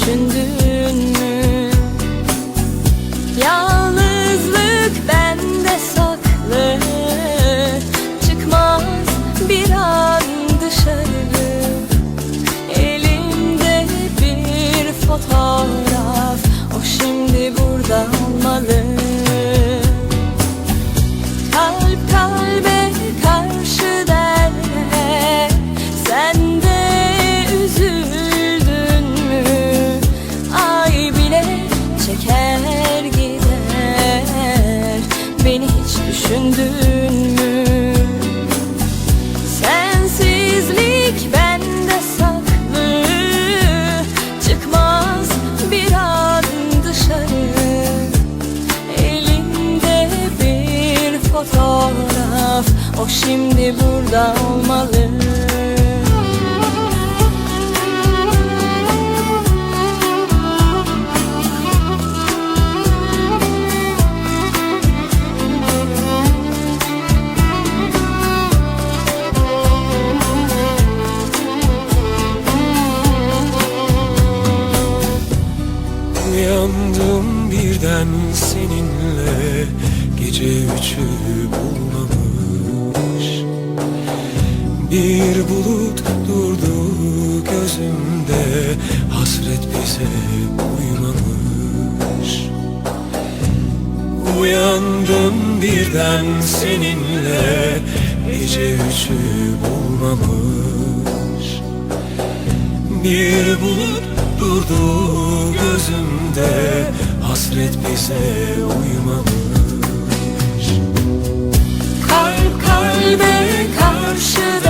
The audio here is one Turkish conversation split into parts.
düşündün mü? Yalnızlık bende şimdi burada olmalı. Uyandım birden seninle. Gece üçü bulmamış Bir bulut durdu gözümde Hasret bize uymamış. Uyandım birden seninle Gece üçü bulmamış. Bir bulut durdu gözümde Hasret bize uymamış. Kalp kalbe karşı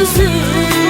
gözüm